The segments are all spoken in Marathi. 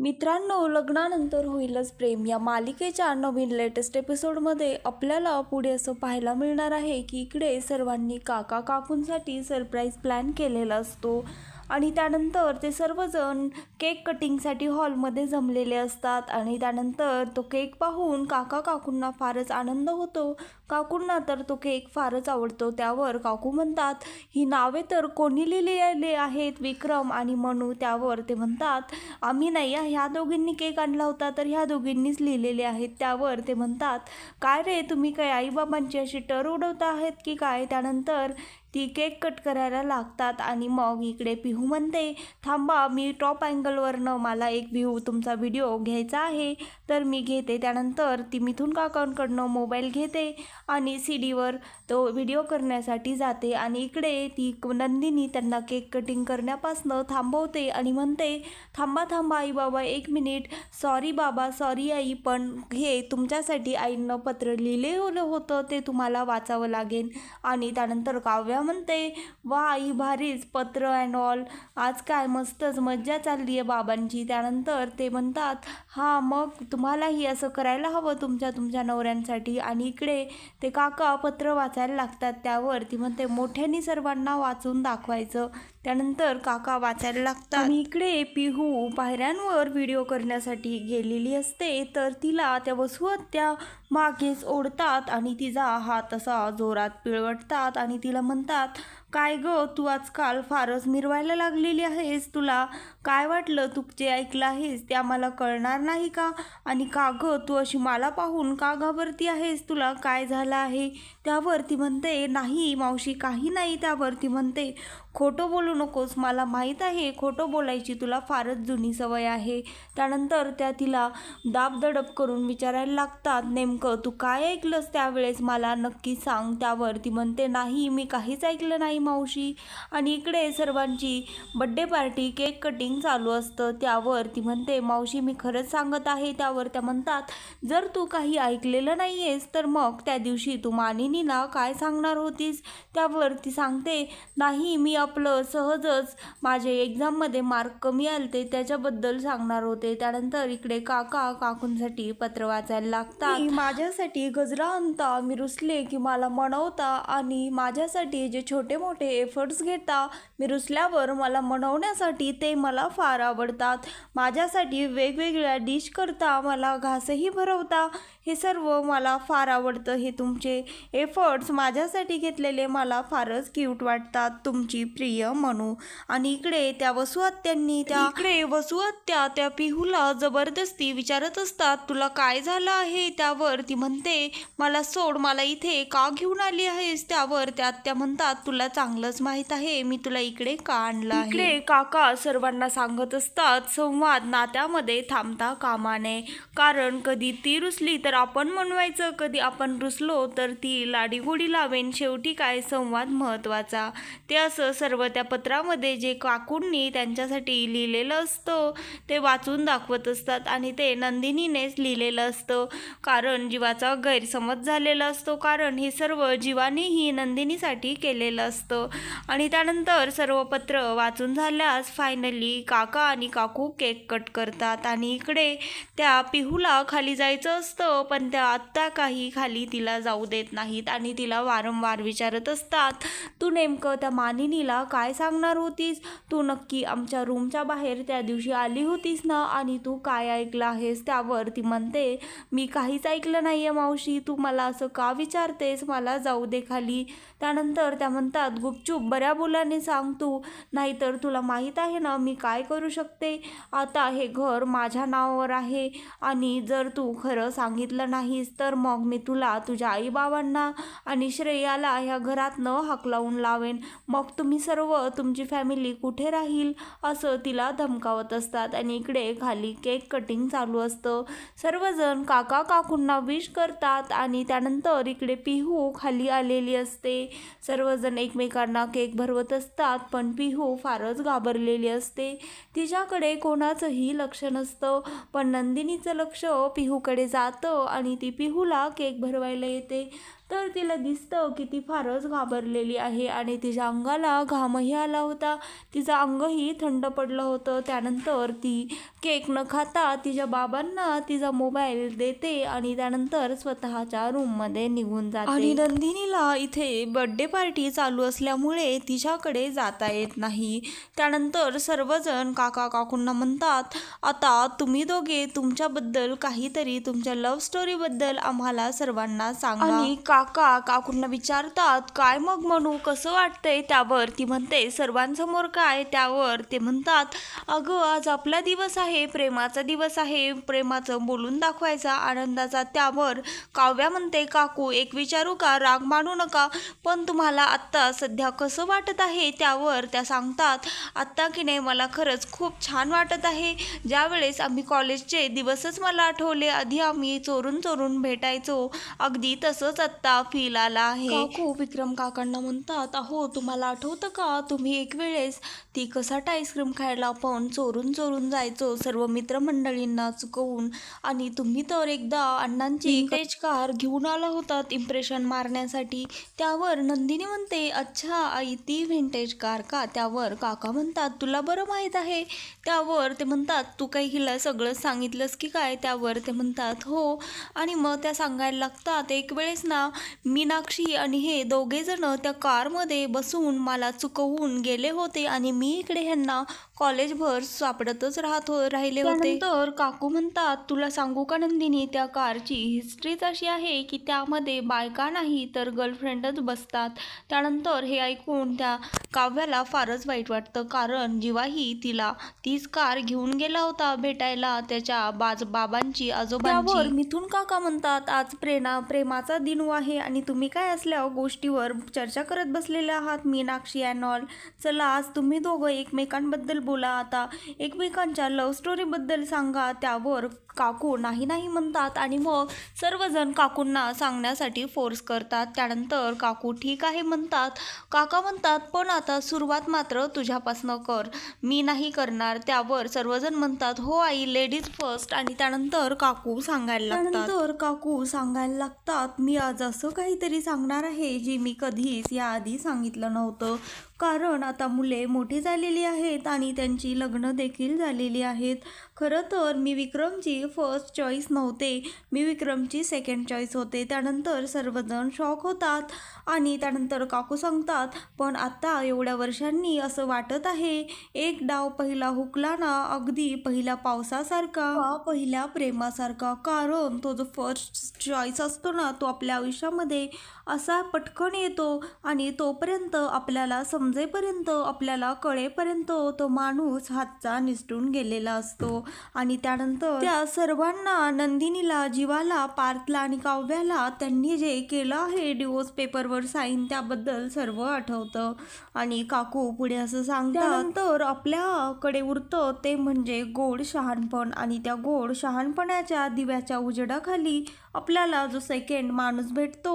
मित्रांनो लग्नानंतर होईलच प्रेम. या मालिकेच्या नवीन लेटेस्ट एपिसोडमध्ये आपल्याला पुढे असं पाहायला मिळणार आहे की इकडे सर्वांनी काका काकूंसाठी सरप्राईज प्लॅन केलेला असतो. आणि त्यानंतर ते सर्वजण केक कटिंगसाठी हॉलमध्ये जमलेले असतात. आणि त्यानंतर तो केक पाहून काका काकूंना फारच आनंद होतो. काकूंना तर तो केक फारच आवडतो. त्यावर काकू म्हणतात ही नावे तर कोणी लिहिलेले आहेत विक्रम आणि मनू. त्यावर ते म्हणतात आम्ही नाही ह्या दोघींनी केक आणला होता तर ह्या दोघींनीच लिहिलेले आहेत. त्यावर ते म्हणतात काय रे तुम्ही काय आईबाबांची अशी टर उडवता आहेत की काय? त्यानंतर ती केक कट करायला लागतात आणि मग इकडे पिहू म्हणते थांबा मी टॉप अँगलवरनं मला एक व्ह्यू तुमचा व्हिडिओ घ्यायचा आहे. तर मी घेते. त्यानंतर ती मिथून काकांकडनं मोबाईल घेते आणि सी डीवर तो व्हिडिओ करण्यासाठी जाते आणि इकडे ती नंदिनी त्यांना केक कटिंग करण्यापासनं थांबवते आणि म्हणते थांबा थांबा आई बाबा एक मिनिट सॉरी बाबा सॉरी आई पण हे तुमच्यासाठी आईनं पत्र लिहिलेलं होतं ते तुम्हाला वाचावं लागेल. आणि त्यानंतर काव्या म्हणते वा आई भारीच पत्र अँड ऑल आज काय मस्तच मज्जा चालली आहे बाबांची. त्यानंतर ते म्हणतात हां मग तुम्हालाही असं करायला हवं तुमच्या तुमच्या नवऱ्यांसाठी? आणि इकडे ते काका पत्र वाचायला लागतात. त्यावर ती म्हणते मोठ्याने सर्वांना वाचून दाखवायचं. त्यानंतर काका वाचायला लागतात. आणि इकडे पिहू पायऱ्यांवर व्हिडिओ करण्यासाठी गेलेली असते तर तिला त्या वसुहत्या मागेच ओढतात आणि तिचा हात असा जोरात पिळवटतात आणि तिला म्हणतात काय ग तू आजकाल फारच मिरवायला लागलेली आहेस. तुला काय वाटलं? तू जे ऐकलं आहेस ते आम्हाला कळणार नाही का? आणि का ग तू अशी मला पाहून का घाबरती आहेस? तुला काय झालं आहे? त्यावर ती म्हणते नाही मावशी काही नाही. त्यावर ती म्हणते खोटं बोलू नकोस मला माहीत आहे खोटं बोलायची तुला फारच जुनी सवय आहे. त्यानंतर त्या तिला दाबदडप करून विचारायला लागतात नेमकं तू काय ऐकलंस त्यावेळेस? मला नक्की सांग त्यावर ती म्हणते नाही मी काहीच ऐकलं नाही मावशी. आणि इकडे सर्वांची बड्डे पार्टी केक कटिंग चालू असतं. त्यावर ती म्हणते मावशी मी खरंच सांगत आहे. त्यावर त्या म्हणतात जर तू काही ऐकलेलं नाही आहेस तर मग त्या दिवशी तू मानिनीला काय सांगणार होतीस? त्यावर ती सांगते नाही मी आपलं सहजच माझे एक्झाममध्ये मार्क कमी आले ते त्याच्याबद्दल सांगणार होते. त्यानंतर इकडे काका काकूंसाठी पत्र वाचायला लागतात. माझ्यासाठी गजरा आणता मी रुसले की मला मनवता आणि माझ्यासाठी जे छोटे मोठे एफर्ट्स घेता मी रुसल्यावर मला मनवण्यासाठी ते मला फार आवडतात. माझ्यासाठी वेगवेगळ्या डिश करता मला घासही भरवता. हे सर्व मला फार आवडतं. हे तुमचे एफर्ट्स माझ्यासाठी घेतलेले मला फारच क्यूट वाटतात. तुमची प्रिय मनू. आणि इकडे त्या वसुहत्यांनी त्या इकडे वसुहत्या त्या पिहूला जबरदस्ती विचारत असतात तुला काय झालं आहे? त्यावर ती म्हणते मला सोड मला इथे का घेऊन आली आहेस? त्यावर त्या त्या म्हणतात तुला चांगलंच माहीत आहे मी तुला इकडे का आणलं आहे? इकडे काका सर्वांना सांगत असतात संवाद नात्यामध्ये थांबता कामा नये. कारण कधी ती रुसली तर आपण म्हणवायचं कधी आपण रुसलो तर ती लाडीगोडी लावेन. शेवटी काय संवाद महत्त्वाचा? ते असं सर्व त्या पत्रामध्ये जे काकूंनी त्यांच्यासाठी लिहिलेलं असतं ते वाचून दाखवत असतात आणि ते नंदिनीनेच लिहिलेलं असतं. कारण जीवाचा गैरसमज झालेला असतो. कारण हे सर्व जीवानेही नंदिनीसाठी केलेलं असतं. आणि त्यानंतर सर्व पत्र वाचून झाल्यास फायनली काका आणि काकू केक कट करतात. आणि इकडे त्या पिहूला खाली जायचं असतं. पण त्या आत्ता काही खाली तिला जाऊ देत नाहीत आणि तिला वारंवार विचारत असतात तू नेमकं त्या मानिनीला काय सांगणार होतीस? तू नक्की आमच्या रूमच्या बाहेर त्या दिवशी आली होतीस ना? आणि तू काय ऐकलं आहेस त्यावर? ती म्हणते मी काहीच ऐकलं नाही आहे मावशी तू मला असं का विचारतेस? मला जाऊ दे खाली. त्यानंतर त्या म्हणतात गुपचूप बऱ्या बोलाने सांग तू. नाहीतर तुला माहीत आहे ना मी काय करू शकते? आता हे घर माझ्या नावावर आहे आणि जर तू खरं सांगितलं नाहीस तर मग मी तुला तुझ्या आईबाबांना आणि श्रेयाला ह्या घरात न हाकलावून लावेन. मग तुम्ही सर्व तुमची फॅमिली कुठे राहील असं तिला धमकावत असतात आणि इकडे खाली केक कटिंग चालू असतं. सर्वजण काका काकूंना विश करतात आणि त्यानंतर इकडे पिहू खाली आलेली असते. सर्वजण एकमेकांना केक भरवत असतात पण पिहू फारच घाबरलेली असते. तिच्याकडे कोणाचंही लक्ष नसतं. पण नंदिनीचं लक्ष पिहूकडे जातं. आणि ती पिहूला केक भरवायला येते. तर तिला दिसतं की ती फारच घाबरलेली आहे आणि तिच्या अंगाला घामही आला होता. तिचं अंगही थंड पडलं होतं. त्यानंतर ती केक न खाता तिच्या बाबांना तिचा मोबाईल देते आणि त्यानंतर स्वतःच्या रूममध्ये निघून जाते. आणि नंदिनीला इथे बर्थडे पार्टी चालू असल्यामुळे तिच्याकडे जाता येत नाही. त्यानंतर सर्वजण काका काकूंना म्हणतात आता तुम्ही दोघे तुमच्याबद्दल काहीतरी तुमच्या लव्ह स्टोरीबद्दल आम्हाला सर्वांना सांगा. आणि काका काकूंना विचारतात काय मग म्हणू कसं वाटतंय? त्यावर ती म्हणते सर्वांसमोर काय? त्यावर ते म्हणतात अगं आज आपला दिवस आहे प्रेमाचा दिवस आहे प्रेमाचं बोलून दाखवायचा आनंदाचा. त्यावर काव्या म्हणते काकू एक विचारू का? राग मानू नका पण तुम्हाला आत्ता सध्या कसं वाटत आहे? त्यावर त्या सांगतात आत्ता की नाही मला खरंच खूप छान वाटत आहे. ज्यावेळेस आम्ही कॉलेजचे दिवसच मला आठवले आधी आम्ही चोरून चोरून भेटायचो. अगदी तसंच आत्ता फील आला आहे. काकू विक्रम काकांना म्हणतात अहो तुम्हाला आठवतं का? तुम्ही एक वेळेस ती कसाट आईस्क्रीम खायला आपण चोरून चोरून जायचो. सर्व मित्रमंडळींना चुकवून आणि तुम्ही तर एकदा अण्णांची तेज कार घेऊन आला होतात इम्प्रेशन मारण्यासाठी. त्यावर नंदिनी म्हणते अच्छा आई ती व्हिंटेज कार का? त्यावर काका म्हणतात तुला बरं माहीत आहे. त्यावर ते म्हणतात तू काही हिला सगळं सांगितलंस की काय? त्यावर ते म्हणतात हो. आणि मग त्या सांगायला लागतात एक वेळेस ना मीनाक्षी आणि हे दोघे जण त्या कारमध्ये बसून मला चुकवून गेले होते आणि मी इकडे ह्यांना कॉलेजभर सापडतच राहत हो राहिले होते. तर काकू म्हणतात तुला सांगू का नंदिनी त्या कारची हिस्ट्रीच अशी आहे की त्यामध्ये बायका नाही तर गर्लफ्रेंडच बसतात. त्यानंतर हे ऐकून त्या काव्याला फारच वाईट वाटतं. कारण जेव्हाही तिला तीच कार घेऊन गेला होता भेटायला त्याच्या बाज बाबांची आजोबांची. मिथून काका म्हणतात आज प्रेरणा प्रेमाचा दिन आहे आणि तुम्ही काय असल्या गोष्टीवर चर्चा करत बसलेले आहात? मीनाक्षी अँड ऑल चला आज तुम्ही दोघं एकमेकांबद्दल बोला. आता एकमेकांच्या लव्ह स्टोरीबद्दल सांगा. त्यावर काकू नाही नाही म्हणतात आणि मग सर्वजण काकूंना सांगण्यासाठी फोर्स करतात. त्यानंतर काकू ठीक आहे म्हणतात. काका म्हणतात पण आता सुरुवात मात्र तुझ्यापासनं कर. मी नाही करणार. त्यावर सर्वजण म्हणतात हो आई लेडीज फर्स्ट आणि त्यानंतर काकू सांगायला लागतात. तर काकू सांगायला लागतात मी आज असं काहीतरी सांगणार आहे जे मी कधीच याआधी सांगितलं नव्हतं. कारण आता मुले मोठी झालेली आहेत आणि त्यांची लग्न देखील झालेली आहेत. खरं तर मी विक्रमची फर्स्ट चॉईस नव्हते. मी विक्रमची सेकंड चॉईस होते. त्यानंतर सर्वजण शॉक होतात आणि त्यानंतर काकू सांगतात पण आता एवढ्या वर्षांनी असं वाटत आहे. एक डाव पहिला हुकला ना अगदी पहिल्या पावसासारखा पहिल्या प्रेमासारखा. कारण तो जो फर्स्ट चॉईस असतो ना तो आपल्या आयुष्यामध्ये असा पटकन येतो आणि तोपर्यंत आपल्याला सम समजेपर्यंत आपल्याला कळेपर्यंत तो माणूस हातचा निसटून गेलेला असतो. आणि त्यानंतर त्या सर्वांना नंदिनीला जीवाला पार्थला आणि काव्याला त्यांनी जे केलं आहे डिवोर्स पेपरवर साईन त्याबद्दल सर्व आठवतं. आणि काकू पुढे असं सांगतात तर आपल्याकडे उरतं ते म्हणजे गोड शहाणपण. आणि त्या गोड शहाणपणाच्या दिव्याच्या उजेडाखाली आपल्याला जो सेकंड माणूस भेटतो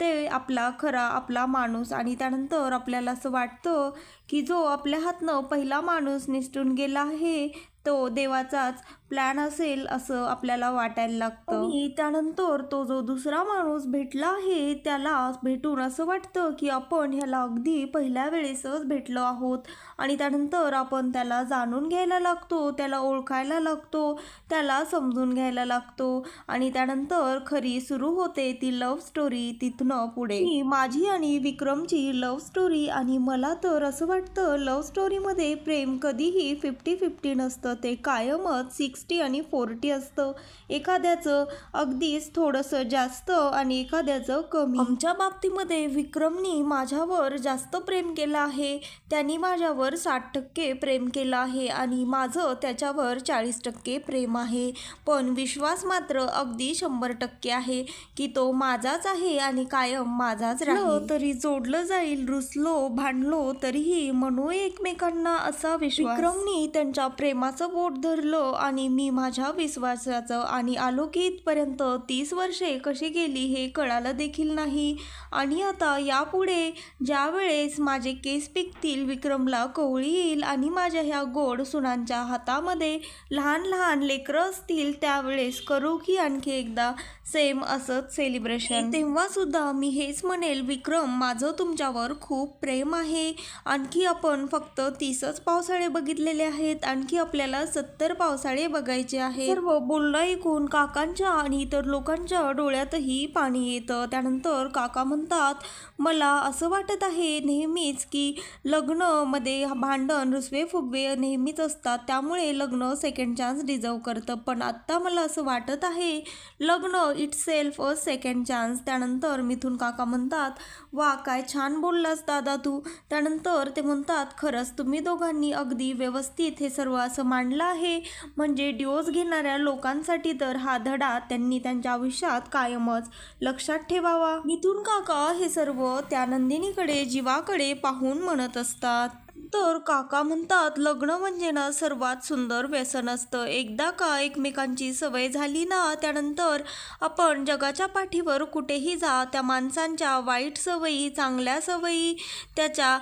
ते आपला खरा आपला माणूस आणि त्यानंतर आपल्याला असं वाटतं की जो आपल्या हातनं पहिला माणूस निसटून गेला आहे तो देवाचाच प्लॅन असेल असं आपल्याला वाटायला लागतं. आणि त्यानंतर तो जो दुसरा माणूस भेटला आहे त्याला भेटून असं वाटतं की आपण ह्याला अगदी पहिल्या वेळेसच भेटलो आहोत. आणि त्यानंतर आपण त्याला जाणून घ्यायला लागतो त्याला ओळखायला लागतो त्याला समजून घ्यायला लागतो. आणि त्यानंतर खरी सुरू होते ती लव्ह स्टोरी तिथनं पुढे. माझी आणि विक्रमची लव्ह स्टोरी आणि मला तर असं वाटतं लव्ह स्टोरीमध्ये प्रेम कधीही फिफ्टी फिफ्टी नसतं. ते कायमच सिक्स्टी आणि फोर्टी असतं. एखाद्याचं अगदीच थोडंसं जास्त आणि एखाद्याचं कमी. आमच्या बाबतीमध्ये विक्रमनी माझ्यावर जास्त प्रेम केलं आहे. त्यांनी माझ्यावर साठ टक्के प्रेम केलं आहे आणि माझं त्याच्यावर चाळीस टक्के प्रेम आहे. पण विश्वास मात्र अगदी शंभर टक्के आहे की तो माझाच आहे आणि कायम माझाच राहील. तरी जोडलं जाईल रुसलो भांडलो तरीही म्हणू एकमेकांना असा विश्वास. विक्रमनी त्यांच्या प्रेमाचं बोट धरलं आणि मी माझ्या विश्वासाचं आणि आलो की इथपर्यंत तीस वर्षे कशी गेली हे कळालं देखील नाही. आणि आता यापुढे ज्या वेळेस माझे केस पिकतील विक्रमला कवळी येईल आणि माझ्या ह्या गोड सुनांच्या हातामध्ये लहान लहान लेकरं असतील त्यावेळेस करू की आणखी एकदा? सेम असंच सेलिब्रेशन तेव्हा सुद्धा मी हेच म्हणेल विक्रम माझं तुमच्यावर खूप प्रेम आहे. आणखी आपण फक्त तीसच पावसाळे बघितलेले आहेत. आणखी आपल्याला सत्तर पावसाळे बघायचे आहे सर्व बोलणं ऐकून काकांच्या आणि इतर लोकांच्या डोळ्यातही पाणी येतं. त्यानंतर काका म्हणतात मला असं वाटत आहे नेहमीच की लग्नमध्ये भांडण रुसवे फुगवे नेहमीच असतात. त्यामुळे लग्न सेकंड चान्स डिझर्व करतं. पण आत्ता मला असं वाटत आहे लग्न itself a second chance त्यानंतर मिथून काका म्हणतात वा काय छान बोललास दादा तू. त्यानंतर ते म्हणतात खरंच तुम्ही दोघांनी अगदी व्यवस्थित हे सर्व असं मांडलं आहे. म्हणजे डिओस घेणाऱ्या लोकांसाठी तर हा धडा त्यांनी त्यांच्या आयुष्यात कायमच लक्षात ठेवावा. मिथून काका हे सर्व त्या नंदिनीकडे जीवाकडे पाहून म्हणत असतात. तर काका म्हणतात लग्न म्हणजे ना सर्वात सुंदर व्यसन असतं. एकदा का एकमेकांची सवय झाली ना त्यानंतर आपण जगाच्या पाठीवर कुठेही जा त्या माणसांच्या वाईट सवयी चांगल्या सवयी त्याच्या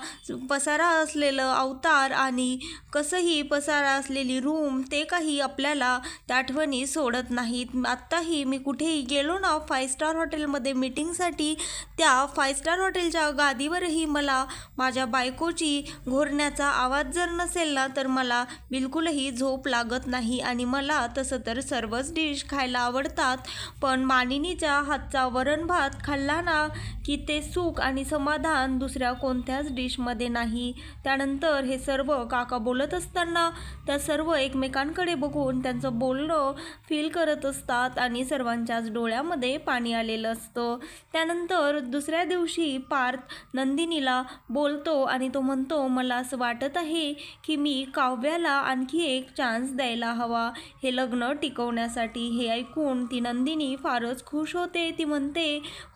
पसारा असलेलं अवतार आणि कसंही पसारा असलेली रूम ते काही आपल्याला त्या आठवणी सोडत नाहीत. आत्ताही मी कुठेही गेलो ना फाय स्टार हॉटेलमध्ये मीटिंगसाठी त्या फाय स्टार हॉटेलच्या गादीवरही मला माझ्या बायकोची घोर करण्याचा आवाज जर नसेल ना तर मला बिलकुलही झोप लागत नाही आणि मला तसं तर सर्वच डिश खायला आवडतात. पण मानिनीच्या हातचा वरण भात खाल्ला ना की ते सुख आणि समाधान दुसऱ्या कोणत्याच डिशमध्ये नाही. त्यानंतर हे सर्व काका बोलत असताना त्या सर्व एकमेकांकडे बघून त्यांचं बोलणं फील करत असतात आणि सर्वांच्याच डोळ्यामध्ये पाणी आलेलं असतं. त्यानंतर दुसऱ्या दिवशी पार्थ नंदिनीला बोलतो आणि तो म्हणतो मला असं वाटत आहे की मी काव्याला आणखी एक चान्स द्यायला हवा. हे लग्न टिकवण्यासाठी हे ऐकून ती नंदिनी फारच खुश होते. ती म्हणते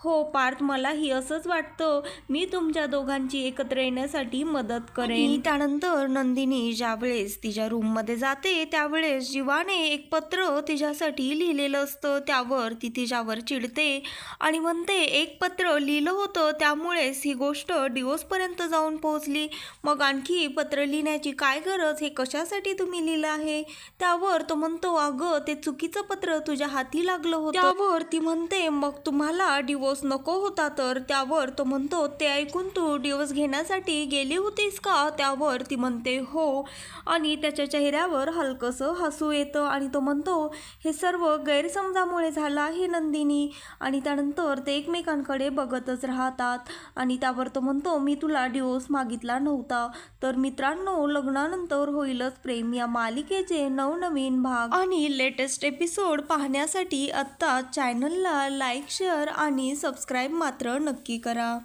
हो पार्थ मलाही असंच वाटतं. मी तुमच्या दोघांची एकत्र येण्यासाठी मदत करेन. त्यानंतर नंदिनी ज्यावेळेस तिच्या रूममध्ये जाते त्यावेळेस जीवाने एक पत्र तिच्यासाठी लिहिलेलं असतं. त्यावर ती तिच्यावर चिडते आणि म्हणते एक पत्र लिहिलं होतं त्यामुळेच ही गोष्ट डिवोर्सपर्यंत जाऊन पोहोचली. मग आणखी पत्र लिहिण्याची काय गरज? हे कशासाठी तुम्ही लिहिलं आहे? त्यावर तो म्हणतो अगं ते चुकीचं पत्र तुझ्या हाती लागलं होतं. त्यावर ती म्हणते मग तुम्हाला डिवोर्स नको होता तर? त्यावर तो म्हणतो ते ऐकून तू डिवोर्स घेण्यासाठी गेली होतीस का? त्यावर ती म्हणते हो. आणि त्याच्या चेहऱ्यावर हलकंसं हसू येतं आणि तो म्हणतो हे सर्व गैरसमजामुळे झालं आहे नंदिनी. आणि त्यानंतर ते एकमेकांकडे बघतच राहतात. आणि त्यावर तो म्हणतो मी तुला डिवोर्स मागितला नव्हता. तर मित्रांनो लग्नानंतर होईलच प्रेम. या मालिकेचे नवनवीन भाग. आणि लेटेस्ट एपिसोड पाहण्यासाठी आत्ता चॅनलला लाईक शेअर आणि सबस्क्राईब मात्र नक्की करा.